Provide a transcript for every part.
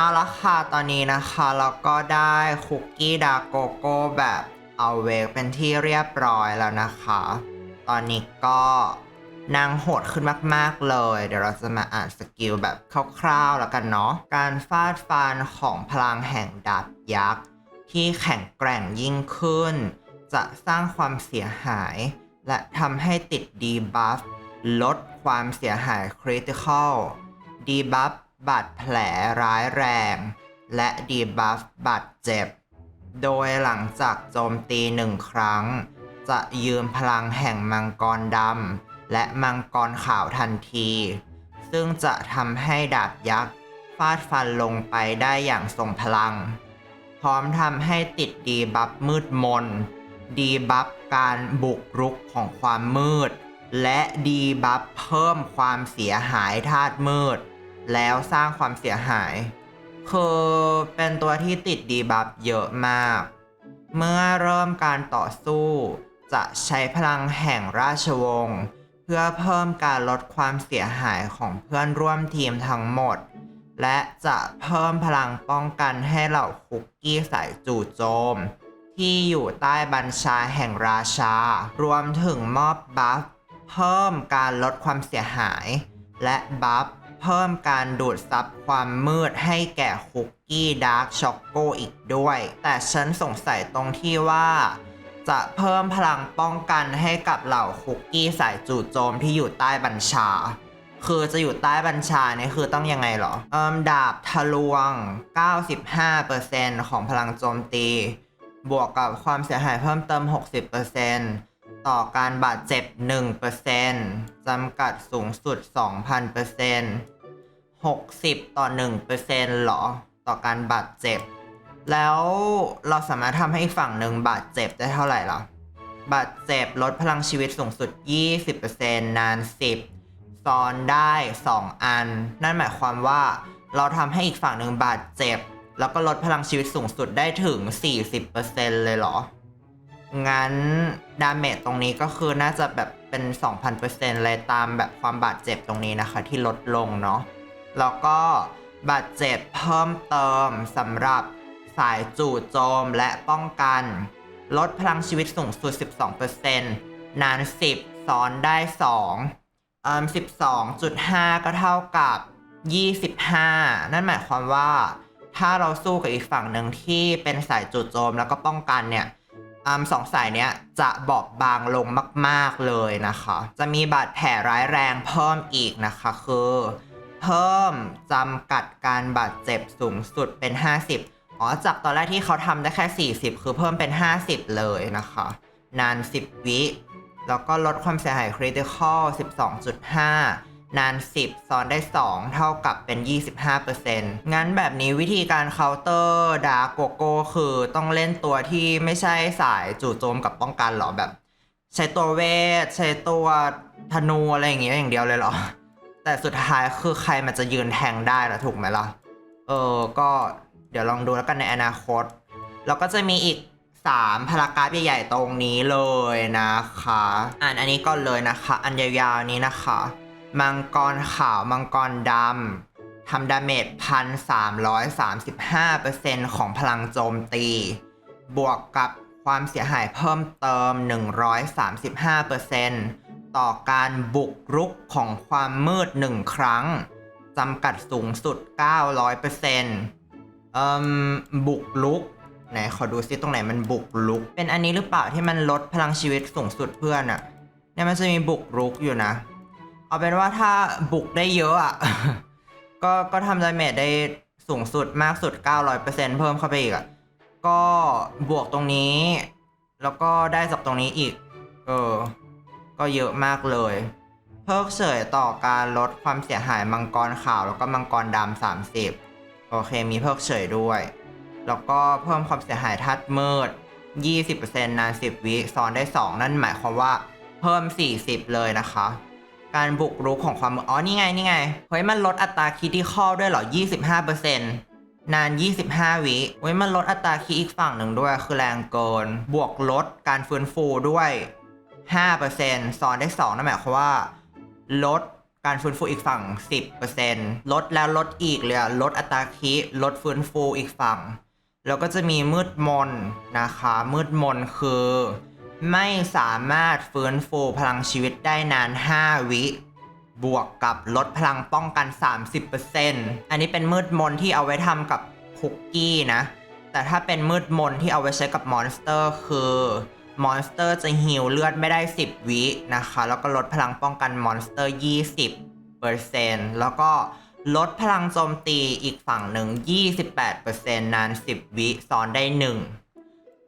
เอาละค่ะ ตอนนี้นะคะเราก็ได้คุกกี้ดาร์โกโก้แบบเอาเวกเป็นที่เรียบร้อยแล้วนะคะ ตอนนี้ก็นางโหดขึ้นมาก ๆ เลย เดี๋ยวเราจะมาอ่านสกิลแบบคร่าวๆแล้วกันเนาะ การฟาดฟันของพลังแห่งดาบยักษ์ ที่แข็งแกร่งยิ่งขึ้น จะสร้างความเสียหาย และทำให้ติดดีบัฟลดความเสียหายคริติคอลดีบัฟ บาดแผลร้ายแรง และดีบัฟบาดเจ็บ โดยหลังจากโจมตีหนึ่งครั้ง จะยืมพลังแห่งมังกรดำและมังกรขาวทันที ซึ่งจะทำให้ดาบยักษ์ฟาดฟันลงไปได้อย่างทรงพลัง พร้อมทำให้ติดดีบัฟมืดมน ดีบัฟการบุกรุกของความมืด และดีบัฟเพิ่มความเสียหายธาตุมืด แล้วสร้างความเสียหาย คือเป็นตัวที่ติดดีบัฟเยอะมาก เมื่อเริ่มการต่อสู้ จะใช้พลังแห่งราชวงศ์เพื่อเพิ่มการลดความเสียหายของเพื่อนร่วมทีมทั้งหมด และจะเพิ่มพลังป้องกันให้เหล่าคุกกี้สายจู่โจม ที่อยู่ใต้บัญชาแห่งราชา รวมถึงมอบบัฟเพิ่มการลดความเสียหาย และบัฟ เพิ่มการดูดซับความมืดให้แก่คุกกี้ดาร์กช็อกโกอีกด้วย แต่ฉันสงสัยตรงที่ว่า จะเพิ่มพลังป้องกันให้กับเหล่าคุกกี้สายจู่โจมที่อยู่ใต้บัญชา คือจะอยู่ใต้บัญชาเนี่ยคือต้องยังไงเหรอเอิมดาบทะลวง 95%ของพลังโจมตี บวกกับความเสียหายเพิ่มเติม 60% ต่อการบาดเจ็บ 1%จำกัดสูงสุด 2,000% 60 ต่อ 1%หรอ ต่อการบาดเจ็บ แล้วเราสามารถทำให้อีกฝั่งหนึ่งบาดเจ็บได้เท่าไหร่ล่ะบาดเจ็บลดพลังชีวิตสูงสุด 20%นาน 10 ซ้อนได้ 2 อัน นั่นหมายความว่าเราทำให้อีกฝั่งหนึ่งบาดเจ็บ แล้วก็ลดพลังชีวิตสูงสุดได้ถึง 40%เลยเหรอ งั้น ดาเมจตรงนี้ก็คือน่าจะแบบเป็น 2,000%เลยตามแบบความบาดเจ็บตรงนี้นะคะ ที่ลดลงเนาะแล้วก็บาดเจ็บเพิ่มเติมสำหรับสายจู่โจมและป้องกัน ลดพลังชีวิตสูงสุด 12%นาน 10 ซ้อนได้2อืม12.5 ก็เท่ากับ 25 นั่นหมายความว่า ถ้าเราสู้กับอีกฝั่งหนึ่งที่เป็นสายจู่โจมแล้วก็ป้องกันเนี่ย สองสายเนี้ยจะบอบบางลงมาก ๆเลยนะคะ จะมีบาดแผลร้ายแรงเพิ่มอีกนะคะคือเพิ่มจำกัดการบาดเจ็บสูงสุดเป็น 50 อ๋อ จากตอนแรกที่เขาทำได้แค่ 40 คือเพิ่มเป็น 50 เลยนะคะ นาน 10 วิ แล้วก็ลดความเสียหายคริติคอล12.5 นาน 10 ซ้อนได้ 2 เท่ากับเป็น 25%งั้นแบบนี้วิธีการเคาน์เตอร์ดาร์โกโก้คือต้องเล่นตัวที่ไม่ใช่สายจู่โจมกับป้องกันหรอแบบ ใช้ตัวเวท ใช้ตัวธนูอะไรอย่างเงี้ยอย่างเดียวเลยเหรอ แต่สุดท้ายคือใครมันจะยืนแทงได้ล่ะถูกไหมล่ะ เออก็เดี๋ยวลองดูแล้วกันในอนาคต แล้วก็จะมีอีก3พารากราฟใหญ่ๆตรงนี้เลยนะคะ อ่านอันนี้ก่อนเลยนะคะ อันยาวๆนี้นะคะ มังกรขาวมังกรดำทำดาเมจพันสามร้อยสามสิบห้าเปอร์เซ็นต์ของพลังโจมตี บวกกับความเสียหายเพิ่มเติม 135%ต่อการบุกรุกของความมืด 1 ครั้งจำกัดสูงสุด 900%เอ่มบุกลุกไหนขอดูซิตรงไหนมันบุกลุก เป็นอันนี้หรือเปล่าที่มันลดพลังชีวิตสูงสุดเพื่อนอะเนี่ยมันจะมีบุกรุกอยู่นะ เอาเป็นว่าถ้าบุกได้เยอะอะ ก็ก็ทำดาเมจได้สูงสุดมากสุด 900%เพิ่มเข้าไปอีกอะ ก็บวกตรงนี้ แล้วก็ได้จากตรงนี้อีก เออ ก็เยอะมากเลย เพิกเฉยต่อการลดความเสียหายมังกรขาวแล้วก็มังกรดำ30 โอเคมีเพิกเฉยด้วย แล้วก็เพิ่มความเสียหายทัดมืด 20%นาน 10 วิซ้อนได้ 2 นั่นหมายความว่าเพิ่ม 40 เลยนะคะ การบุกรุกของความมืดอ๋อนี่ไงนี่ไงเฮ้ยมันลดอัตราคิดที่ข้อด้วยเหรอ 25%นาน 25 วิเฮ้ย มันลดอัตราคิดอีกฝั่งหนึ่งด้วย คือแรงเกิน บวกลดการฟื้นฟูด้วย 5%ซ้อนได้ 2นั่นหมายความว่า ลดการฟื้นฟูอีกฝั่ง 10%ลดแล้วลดอีกเลยลดอัตราคิลดฟื้นฟูอีกฝั่ง แล้วก็จะมีมืดมนนะคะ มืดมนคือ ไม่สามารถฟื้นฟูพลังชีวิตได้นาน 5 วิ บวกกับลดพลังป้องกัน 30%อันนี้เป็นมืดมนที่เอาไว้ทำกับคุกกี้นะ แต่ถ้าเป็นมืดมนที่เอาไว้ใช้กับมอนสเตอร์คือมอนสเตอร์จะฮิวเลือดไม่ได้ 10 วินะคะ แล้วก็ลดพลังป้องกันมอนสเตอร์ 20%แล้วก็ลดพลังโจมตีอีกฝั่งหนึ่ง 28%นาน 10 วิซ้อนได้ 1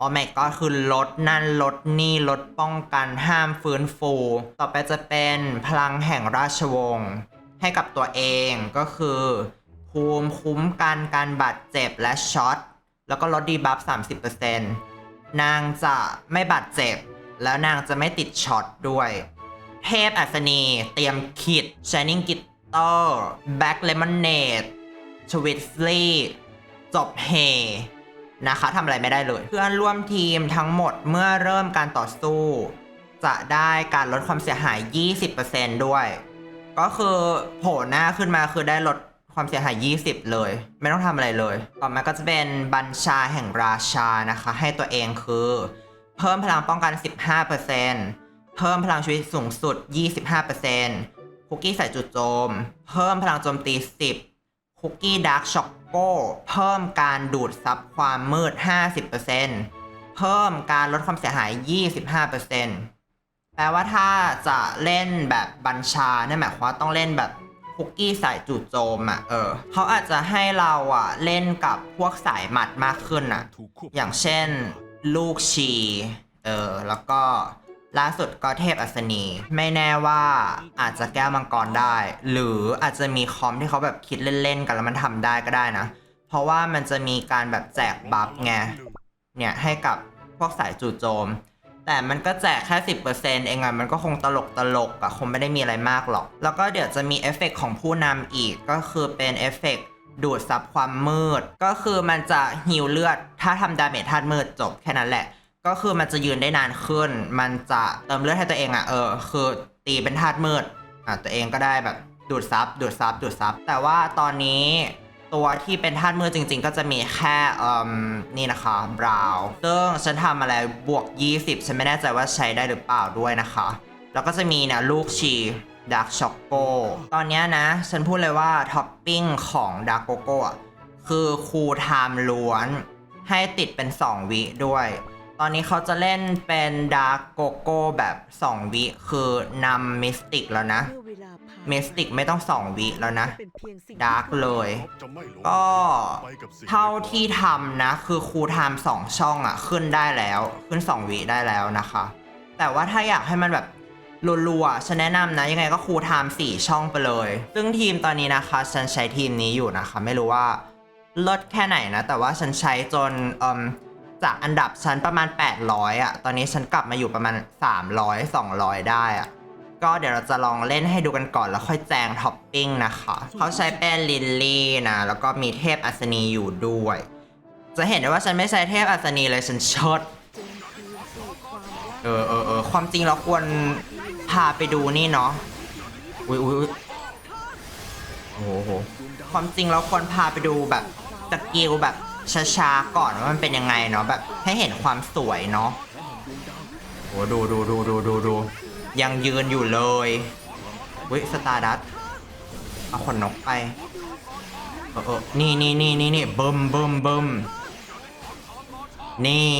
โอ้ my god คือลดนั่นลดนี่ลดป้องกันห้ามฟื้นฟู ต่อไปจะเป็นพลังแห่งราชวงศ์ให้กับตัวเองก็คือ ภูมิคุ้มกันการบาดเจ็บและช็อตแล้วก็ลดดีบัฟ30%นางจะไม่บาดเจ็บ แล้วนางจะไม่ติดช็อตด้วย เทพอัศนีเตรียมคิด Shining Glitter Black Lemonade ชวิตฟลีจบเฮ นะคะทำอะไรไม่ได้เลย เพื่อนร่วมทีมทั้งหมดเมื่อเริ่มการต่อสู้ จะได้การลดความเสียหาย 20%ด้วย ก็คือโผล่หน้าขึ้นมาคือได้ลดความเสียหาย 20 เลย ไม่ต้องทำอะไรเลย ต่อมาก็จะเป็นบัญชาแห่งราชานะคะ ให้ตัวเองคือ เพิ่มพลังป้องกัน 15%เพิ่มพลังชีวิตสูงสุด 25%คุกกี้ใส่จุดโจม เพิ่มพลังโจมตี 10 คุกกี้ดาร์กช็อก โก้เพิ่มการดูดซับความมืด 50%เพิ่มการลดความเสียหาย 25%แปลว่าถ้าจะเล่นแบบบัญชาเนี่ยหมายความว่าต้องเล่นแบบคุกกี้สายจู่โจมอะเออเขาอาจจะให้เราอะเล่นกับพวกสายหมัดมากขึ้นอะอย่างเช่นลูกชีเออแล้วก็ ล่าสุดก็เทพอัศนี ไม่แน่ว่าอาจจะแก้วมังกรได้ หรืออาจจะมีคอมที่เขาแบบคิดเล่นๆกันแล้วมันทำได้ก็ได้นะ เพราะว่ามันจะมีการแบบแจกบัฟไงเนี่ยให้กับพวกสายจู่โจม แต่มันก็แจกแค่ 10%เองอะมันก็คงตลกตลกอะคงไม่ได้มีอะไรมากหรอก แล้วก็เดี๋ยวจะมีเอฟเฟกต์ของผู้นำอีกก็คือเป็นเอฟเฟกต์ดูดซับความมืด ก็คือมันจะฮิวเลือด ถ้าทำดาเมจธาตุมืดจบแค่นั้นแหละ ก็คือมันจะยืนได้นานขึ้น มันจะเติมเลือดให้ตัวเองอะเออคือตีเป็นธาตุมืดอะตัวเองก็ได้แบบดูดซับดูดซับดูดซับแต่ว่าตอนนี้ตัวที่เป็นธาตุมืดจริง ๆ ก็จะมีแค่เอ่มนี่นะคะบราวซึ่งฉันทำอะไรบวก 20 ฉันไม่แน่ใจว่าใช้ได้หรือเปล่าด้วยนะคะ แล้วก็จะมีเนี่ยลูกชีดาร์กช็อกโกตอนเนี้ยนะ ฉันพูดเลยว่าท็อปปิ้งของดาร์กโกโก้คือคูลไทม์ล้วนให้ติดเป็น 2 วิด้วย ตอนนี้เขาจะเล่นเป็นดาร์กโกโก้แบบ 2 วิ คือนำมิสติกแล้วนะเมสติกไม่ต้อง 2 วิแล้วนะดาร์กเลย ก็เท่าที่ทำนะ คือครูไทม์สองช่องอะขึ้นได้แล้ว ขึ้น 2 วิได้แล้วนะคะ แต่ว่าถ้าอยากให้มันแบบรัวๆฉันแนะนำนะ ยังไงก็ครูไทม์สี่ช่องไปเลย ซึ่งทีมตอนนี้นะคะ ฉันใช้ทีมนี้อยู่นะคะ ไม่รู้ว่าลิศแค่ไหนนะ แต่ว่าฉันใช้จนเอ่ม จากอันดับฉันประมาณ 800อะตอนนี้ฉันกลับมาอยู่ประมาณ 300 200 ได้อะก็เดี๋ยวเราจะลองเล่นให้ดูกันก่อนแล้วค่อยแจงท็อปปิ้งนะคะ เขาใช้เป็นลินลี่นะ แล้วก็มีเทพอัศนีอยู่ด้วย จะเห็นได้ว่าฉันไม่ใช้เทพอัศนีเลยฉันชดเออเออเออความจริงเราควรพาไปดูนี่เนาะอุ้ยอุ้ยอุ๊ยโอ้โหความจริงเราควรพาไปดูแบบสกิลแบบ ช้าๆก่อนว่ามันเป็นยังไงเนาะแบบให้เห็นความสวยเนาะโอ้ดูดูดูดูดูดูยังยืนอยู่เลยวิสตาร์ดัตเอาขนนกไปเออเออนี่นี่นี่นี่นี่เบิ่มเบิ่มเบิ่มนี่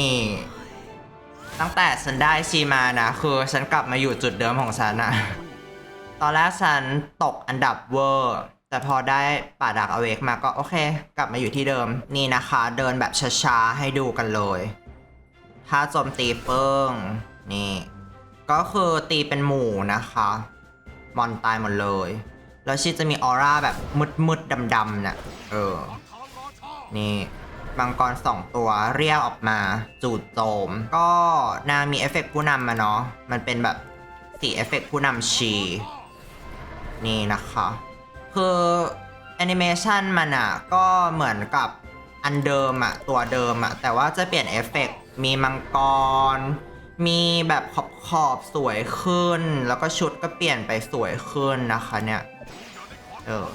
ตั้งแต่ฉันได้ชีมานะ คือฉันกลับมาอยู่จุดเดิมของฉันอะตอนแรกฉันตกอันดับเวอร์ แต่พอได้ป่าดักอเวกมาก็โอเค กลับมาอยู่ที่เดิมนี่นะคะ เดินแบบช้าๆ ให้ดูกันเลย ถ้าโจมตีเปิ้ง นี่ ก็คือตีเป็นหมู่นะคะ มอนตายหมดเลย แล้วชีจะมีออร่าแบบมืดๆดำๆน่ะเออ นี่มังกรสองตัวเรียกออกมา จูดโจม ก็นางมีเอฟเฟกต์ผู้นำมาเนาะมันเป็นแบบสีเอฟเฟกต์ผู้นำชี นี่นะคะ คือแอนิเมชันมันอะ ก็เหมือนกับอันเดิมอะ ตัวเดิมอะ แต่ว่าจะเปลี่ยนเอฟเฟกต์มีมังกร มีแบบขอบขอบๆสวยขึ้น แล้วก็ชุดก็เปลี่ยนไปสวยขึ้นนะคะเนี่ยเออ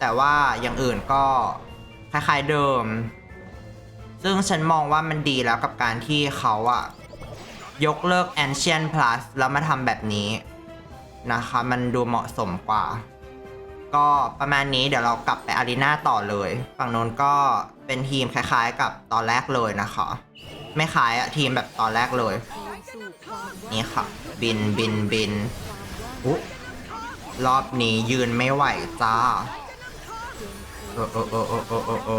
แต่ว่าอย่างอื่นก็คล้ายๆเดิม ซึ่งฉันมองว่ามันดีแล้วกับการที่เขาอะยกเลิก Ancient Plus แล้วมาทำแบบนี้นะคะ มันดูเหมาะสมกว่า ก็ประมาณนี้เดี๋ยวเรากลับไปอารีนาต่อเลย ฝั่งโน้นก็เป็นทีมคล้ายๆ กับตอนแรกเลยนะคะ ไม่คล้ายอะทีมแบบตอนแรกเลย นี่ค่ะ บินบินบินอุ๊รอบนี้ยืนไม่ไหวจ้าเออเออเออเออเออเออเอ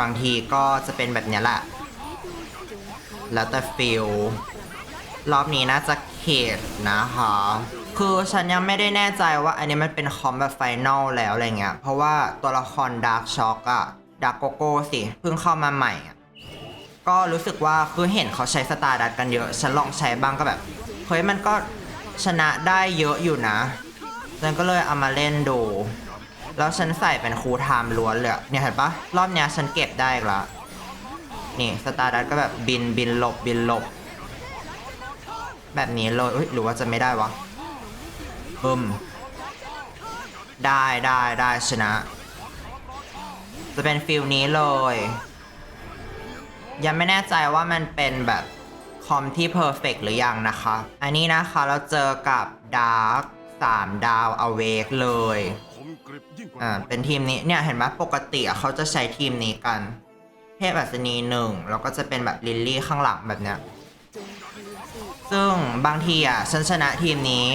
บางทีก็จะเป็นแบบนี้แหละ แล้วแต่ฟิลรอบนี้น่าจะเขตนะคะ คือฉันยังไม่ได้แน่ใจว่าอันนี้มันเป็นคอมแบบไฟนอลแล้วอะไรเงี้ย เพราะว่าตัวละครดาร์กช็อกอะดาร์กโกโก้สิเพิ่งเข้ามาใหม่อะก็รู้สึกว่าคือเห็นเขาใช้สตาร์ดัตกันเยอะ ฉันลองใช้บ้างก็แบบเฮ้ยมันก็ชนะได้เยอะอยู่นะฉันก็เลยเอามาเล่นดู แล้วฉันใส่เป็นคูไทม์ล้วนเลยเนี่ยเห็นปะรอบเนี้ยฉันเก็บได้อีกละนี่สตาร์ดัตก็แบบบินบินหลบบินหลบ แบบนี้เลยเอ้ยหรือว่าจะไม่ได้วะ บึมได้ได้ได้ชนะ จะเป็นฟิลนี้เลย ยังไม่แน่ใจว่ามันเป็นแบบคอมที่เพอร์เฟกหรือยังนะคะ อันนี้นะคะเราเจอกับดาร์กสามดาวอเวกเลยอ่าเป็นทีมนี้เนี่ยเห็นไหมปกติเขาจะใช้ทีมนี้กัน เทพอัศนีหนึ่งแล้วก็จะเป็นแบบลิลลี่ข้างหลังแบบเนี้ยซึ่งบางทีอะฉันชนะทีมนี้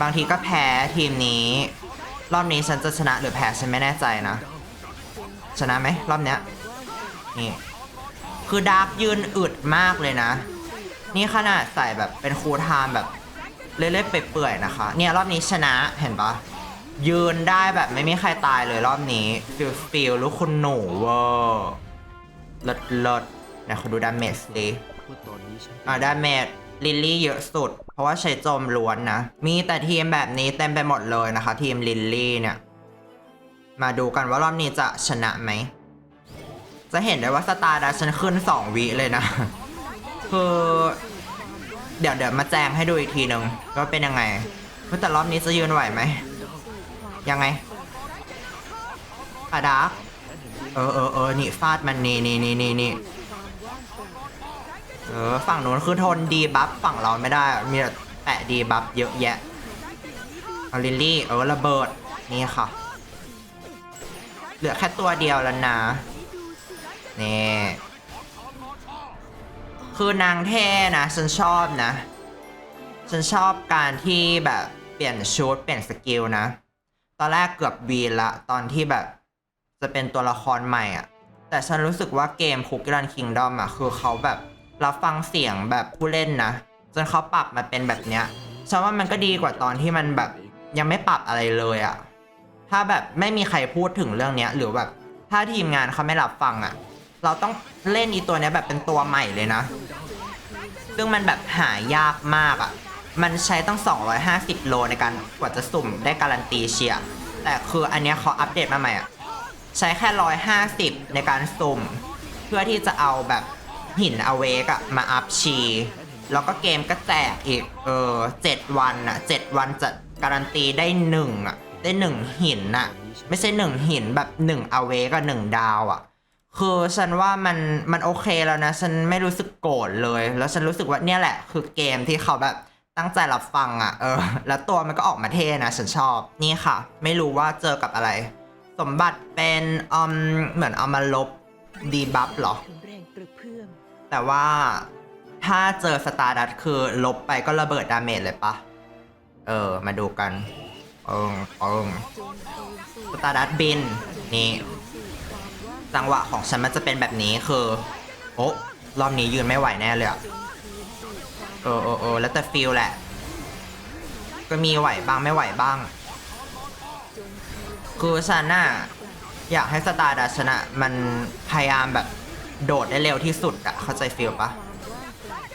บางทีก็แพ้ทีมนี้ รอบนี้ฉันจะชนะหรือแพ้ฉันไม่แน่ใจนะ ชนะไหมรอบเนี้ยนี่คือดาร์กยืนอึดมากเลยนะ นี่ขนาดใส่แบบเป็นคูลไทม์แบบเล่อยๆเปื่อยๆนะคะ เนี่ยรอบนี้ชนะเห็นปะยืนได้แบบไม่มีใครตายเลยรอบนี้ฟิลฟิลลูกคุณหนูเวอร์เลิศเลิศไหนขอดูดาเมจดิว่าตอนนี้ฉันอ่าดาเมจ ลิลลี่เยอะสุด เพราะว่าใช้โจมล้วนนะ มีแต่ทีมแบบนี้เต็มไปหมดเลยนะคะ ทีมลิลลี่เนี่ย มาดูกันว่ารอบนี้จะชนะไหม จะเห็นได้ว่าสตาร์ดัชฉันขึ้น 2 วิเลยนะ คือเดี๋ยวเดี๋ยวมาแจ้งให้ดูอีกทีหนึ่งว่าเป็นยังไงเฮ้ยแต่รอบนี้จะยืนไหวไหม ยังไงอะดาร์กเออเออเออนี่ฟาดมันนี่นี่นี่นี่นี่ เออฝั่งนู้นคือทนดีบัฟฝั่งเราไม่ได้ มีแต่แปะดีบัฟเยอะแยะเอาลิลลี่เออระเบิดนี่ค่ะ เหลือแค่ตัวเดียวแล้วนะนี่คือนางเท่นะฉันชอบนะ ฉันชอบการที่แบบเปลี่ยนชุดเปลี่ยนสกิลนะ ตอนแรกเกือบวีละตอนที่แบบจะเป็นตัวละครใหม่อะแต่ฉันรู้สึกว่าเกมคุกกี้รันคิงดอมอะคือเขาแบบ รับฟังเสียงแบบผู้เล่นนะ จนเขาปรับมาเป็นแบบเนี้ยฉันว่ามันก็ดีกว่าตอนที่มันแบบยังไม่ปรับอะไรเลยอะถ้าแบบไม่มีใครพูดถึงเรื่องเนี้ย หรือแบบถ้าทีมงานเขาไม่รับฟังอะเราต้องเล่นอีตัวเนี้ยแบบเป็นตัวใหม่เลยนะ ซึ่งมันแบบหายากมากอะมันใช้ตั้ง 250 โลในการกว่าจะสุ่มได้การันตีเชียร์แต่คืออันเนี้ยเขาอัปเดตมาใหม่อะใช้แค่ 150 ในการสุ่ม เพื่อที่จะเอาแบบ หินอเวกอะมาอัพชี แล้วก็เกมก็แจกอีก เออเจ็ดวันอะเจ็ดวันจะการันตีได้หนึ่งอะได้หนึ่งหินอะไม่ใช่หนึ่งหินแบบหนึ่งอเวกับหนึ่งดาวอะคือฉันว่ามันมันโอเคแล้วนะ ฉันไม่รู้สึกโกรธเลย แล้วฉันรู้สึกว่าเนี่ยแหละ คือเกมที่เขาแบบตั้งใจรับฟังอะเออ แล้วตัวมันก็ออกมาเท่นะ ฉันชอบ นี่ค่ะ ไม่รู้ว่าเจอกับอะไร สมบัติเป็นอืมเหมือนเอามาลบดีบัฟเหรอ แต่ว่าถ้าเจอสตาร์ดัตคือลบไปก็ระเบิดดาเมจเลยปะ เออ มาดูกัน เอิงเอิงจงคืนสู่สตาร์ดัตบิน นี่ จังหวะของฉันมันจะเป็นแบบนี้คือ โอ้รอบนี้ยืนไม่ไหวแน่เลยอะเออเออเออแล้วแต่ฟิลแหละ ก็มีไหวบ้างไม่ไหวบ้าง คือฉันน่ะอยากให้สตาร์ดัชนะมันพยายามแบบ โดดได้เร็วที่สุดอะเข้าใจฟิลปะ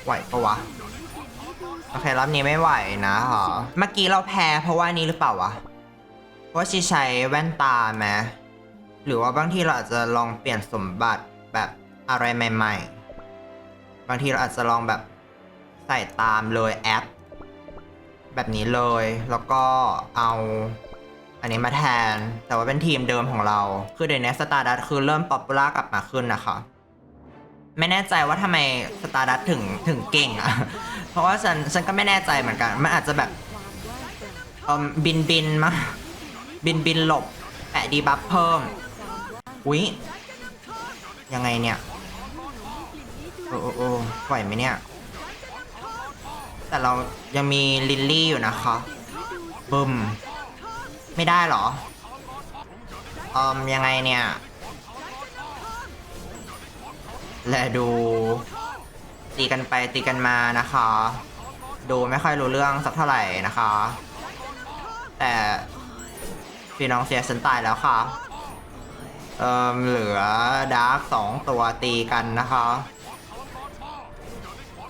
ไหวปะวะ โอเครอบนี้ไม่ไหวนะหรอเมื่อกี้เราแพ้เพราะว่านี้หรือเปล่าวะเพราะชีใช้แว่นตาไหมหรือว่าบางทีเราอาจจะลองเปลี่ยนสมบัติแบบอะไรใหม่ ๆ บางทีเราอาจจะลองแบบใส่ตามเลยแอป แบบนี้เลย แล้วก็เอาอันนี้มาแทน แต่ว่าเป็นทีมเดิมของเรา คือเดี๋ยวนี้สตาร์ดัตคือเริ่มป๊อปปูล่ากลับมาขึ้นนะคะ ไม่แน่ใจว่าทำไมสตาร์ดัตถึงถึงเก่งอะเพราะว่าฉันฉันก็ไม่แน่ใจเหมือนกันมันอาจจะแบบบินบินมาบินบินหลบแปะดีบัฟเพิ่มอุ๊ยยังไงเนี่ยโอ้โอ้โอ้ไหวไหมเนี่ย แต่เรายังมีลิลลี่อยู่นะคะบึมไม่ได้เหรอเอืมยังไงเนี่ย และดู ตีกันไปตีกันมานะคะ ดูไม่ค่อยรู้เรื่องสักเท่าไหร่นะคะ แต่พี่น้องเสียฉันตายแล้วค่ะ เอ่มเหลือดาร์กสองตัวตีกันนะคะ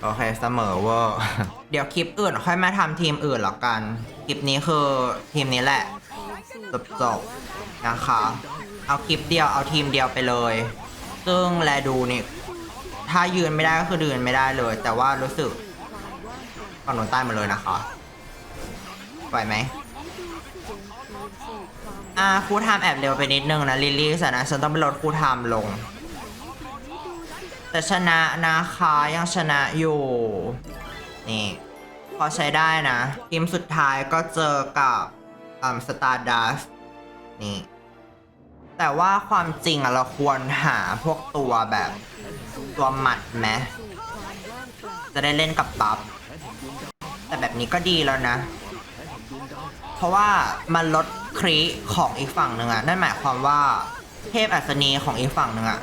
โอเคเสมอเวอร์เดี๋ยวคลิปอื่นค่อยมาทำทีมอื่นแล้วกัน คลิปนี้คือทีมนี้แหละ จบจบๆนะคะ เอาคลิปเดียวเอาทีมเดียวไปเลย ซึ่งแลดูนี่ ถ้ายืนไม่ได้ก็คือยืนไม่ได้เลย แต่ว่ารู้สึกฝั่งน้นใต้มดเลยนะคะไหวไหมอ่าครูไทามแอบเร็วไปนิดนึงนะลิลลี่สนะฉันต้องไปลดครูไทามลง แต่ชนะนะคะยังชนะอยู่ นี่ พอใช้ได้นะทีมสุดท้ายก็เจอกับอ่าสตาร์ดัสนี่แต่ว่าความจริงอะเราควรหาพวกตัวแบบ ตัวหมัดไหมจะได้เล่นกับบัฟแต่แบบนี้ก็ดีแล้วนะ เพราะว่ามันลดครีของอีกฝั่งหนึ่งอะนั่นหมายความว่าเทพอัศนีของอีกฝั่งหนึ่งอะ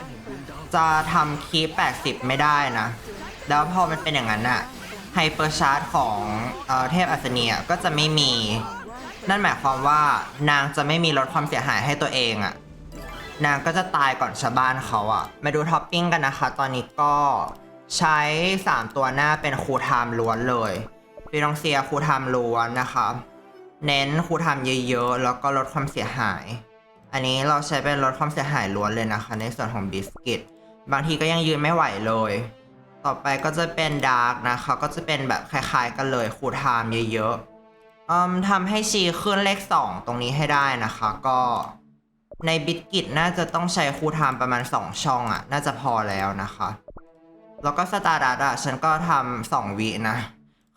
จะทำครี80 ไม่ได้นะ แล้วพอมันเป็นอย่างนั้นอะไฮเปอร์ชาร์จของเออเทพอัศนีอะก็จะไม่มี นั่นหมายความว่านางจะไม่มีลดความเสียหายให้ตัวเองอะ นางก็จะตายก่อนชาวบ้านเขาอะมาดูท็อปปิ้งกันนะคะ ตอนนี้ก็ใช้ 3 ตัวหน้าเป็นคูลไทม์ล้วนเลยฟีนองเซียคูลไทม์ล้วนนะคะ เน้นครูทำเยอะๆ แล้วก็ลดความเสียหาย อันนี้เราใช้เป็นลดความเสียหายล้วนเลยนะคะ ในส่วนของบิสกิต บางทีก็ยังยืนไม่ไหวเลย ต่อไปก็จะเป็นดาร์กนะคะ ก็จะเป็นแบบคล้ายๆ กันเลยครูทำเยอะๆอืมทำให้ชีขึ้นเลข 2 ตรงนี้ให้ได้นะคะ ก็ ในบิสกิตน่าจะต้องใช้ครูทำประมาณ 2 ช่องอะ่ะ น่าจะพอแล้วนะคะ แล้วก็สตาร์ดัตอะ ฉันก็ทำสองวินะ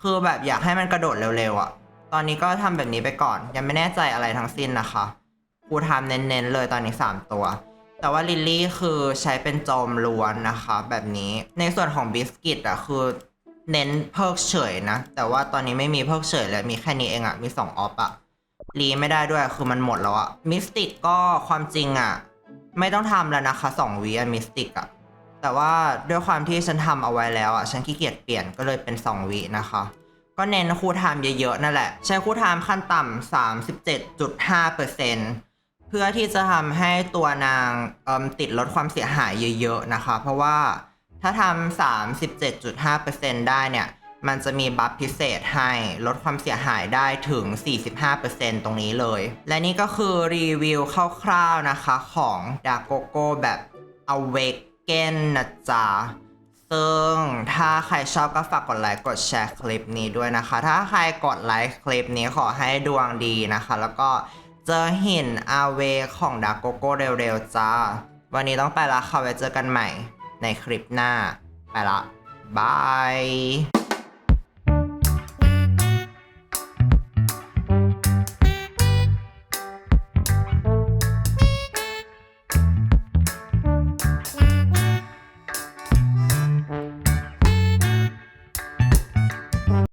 คือแบบอยากให้มันกระโดดเร็วๆอะ ตอนนี้ก็ทำแบบนี้ไปก่อน ยังไม่แน่ใจอะไรทั้งสิ้นนะคะครูทำเน้นๆเลยตอนนี้ 3 ตัว แต่ว่าลิลลี่คือใช้เป็นจอมล้วนนะคะ แบบนี้ ในส่วนของบิสกิตอะคือเน้นเพิกเฉยนะ แต่ว่าตอนนี้ไม่มีเพิกเฉยเลย มีแค่นี้เองอะ มี 2 ออฟอะ รีไม่ได้ด้วยคือมันหมดแล้วอะมิสติกก็ความจริงอะไม่ต้องทำแล้วนะคะ2วิอะมิสติกอะแต่ว่าด้วยความที่ฉันทำเอาไว้แล้วอะฉันขี้เกียจเปลี่ยนก็เลยเป็น2วินะคะ ก็เน้นครูไทม์เยอะๆนั่นแหละ ใช้ครูไทม์ขั้นต่ำ37.5%เพื่อที่จะทำให้ตัวนางติดลดความเสียหายเยอะๆนะคะ เพราะว่าถ้าทำ37.5%ได้เนี่ย มันจะมีบัฟพิเศษให้ลดความเสียหายได้ถึง 45%ตรงนี้เลย และนี่ก็คือรีวิวคร่าวๆนะคะของดาโกโก้แบบ Awaken นะจ๊ะซึ่งถ้าใครชอบก็ฝากกดไลค์กดแชร์คลิปนี้ด้วยนะคะ ถ้าใครกดไลค์คลิปนี้ขอให้ดวงดีนะคะ แล้วก็เจอหินอาเวของดาโกโก้เร็วๆจ้า วันนี้ต้องไปละค่ะไว้เจอกันใหม่ในคลิปหน้า ไปละบาย